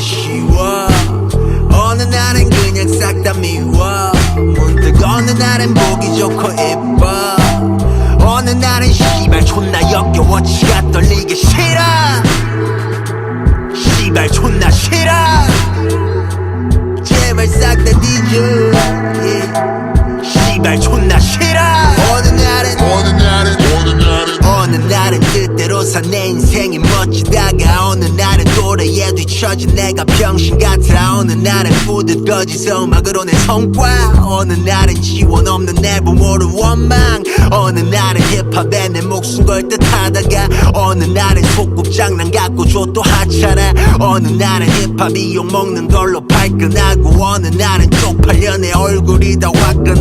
쉬워. 어느 날엔 그냥 싹 다 미워. 문득 어느 날엔 보기 좋고 예뻐. 어느 날엔 씨발 존나 역겨워. 지가 떨리기 싫어. 씨발 존나 싫어. 제발 싹 다 뒤져. yeah. 씨발 존나 싫어. 어느 날엔 어느 날은 어느 날은 어느 날은 뜻대로 산내 인생 뒤처진 내가 병신 같아. 어느 날은 뿌듯 거지서 음악으로 내 성과. 어느 날은 지원 없는 앨범으로 원망. 어느 날은 힙합에 내 목숨 걸 듯 하다가. 어느 날은 소꿉장난 갖고 줘도 하찮아. 어느 날은 힙합이 욕먹는 걸로 발끈하고. 어느 날은 쪽팔려 내 얼굴이 다 화끈하고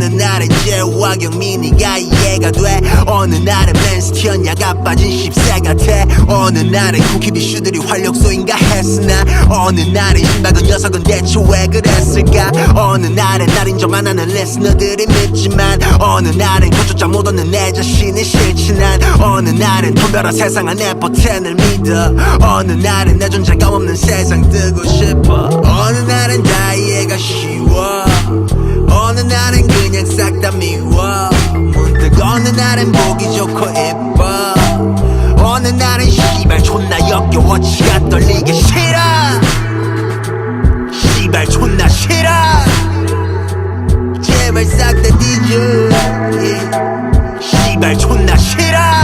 어느 날은 재우와 경민이가 이해가 돼? 어느 날은 맨스티언 야가 빠진 10세 같아 어느 날은 쿠키 비슈들이 활력소인가 했으나? 어느 날은 신박한 녀석은 대체 왜 그랬을까? 어느 날은 날 인정 안 하는 리스너들이 밉지만? 어느 날은 그조차 못 얻는 내 자신이 싫지 난 어느 날은 덤벼라 세상은 내 버튼을 믿어? 어느 날은 내 존재감 없는 세상 뜨고 싶어? 어느 날 존나 역겨워 지가 떨리기 싫어. 씨발 존나 싫어. 제발 싹 다 뒤져. yeah. 씨발 존나 싫어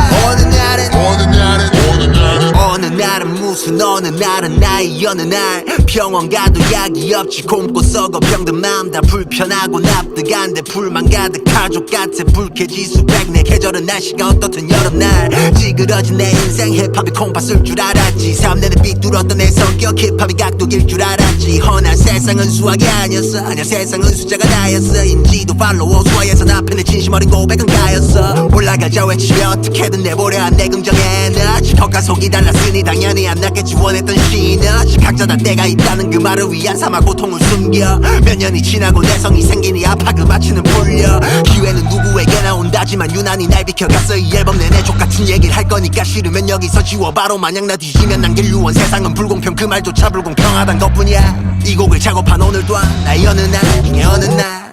무슨 어느 날은 나의 어느 날? 병원 가도 약이 없지. 곰고 썩어 병든 마음 다 불편하고 납득안돼 불만 가득. 가족 같아 불쾌지수 백내. 계절은 날씨가 어떻든 여름날. 찌그러진 내 인생 힙합이 콩팥을 줄 알았지. 삶내는 삐뚤었던 내 성격 힙합이 각도길 줄 알았지. 허난 세상은 수학이 아니었어. 아냐 세상은 숫자가 나였어. 인지도 팔로워 소화해서 나 편에 진심 어린 고백은 가였어. 올라가자 외치며 어떻게든 내보려 한내 긍정 에너지 겉과 속이 달랐으니 당연히 안 낫겠지 원했던 시너지 각자 다. 때가 있다는 그 말을 위한 삼아 고통을 숨겨. 몇 년이 지나고 내성이 생기니 아파 그 마취는 풀려. 기회는 누구에게나 온다지만 유난히 날 비켜갔어. 이 앨범 내내 족같은 얘기를 할 거니까 싫으면 여기서 지워. 바로 마냥 나 뒤지면 남길 유언. 세상은 불공평. 그 말조차 불공평하단 것뿐이야. 이 곡을 작업한 오늘 또한 나의 어느 날 어느 날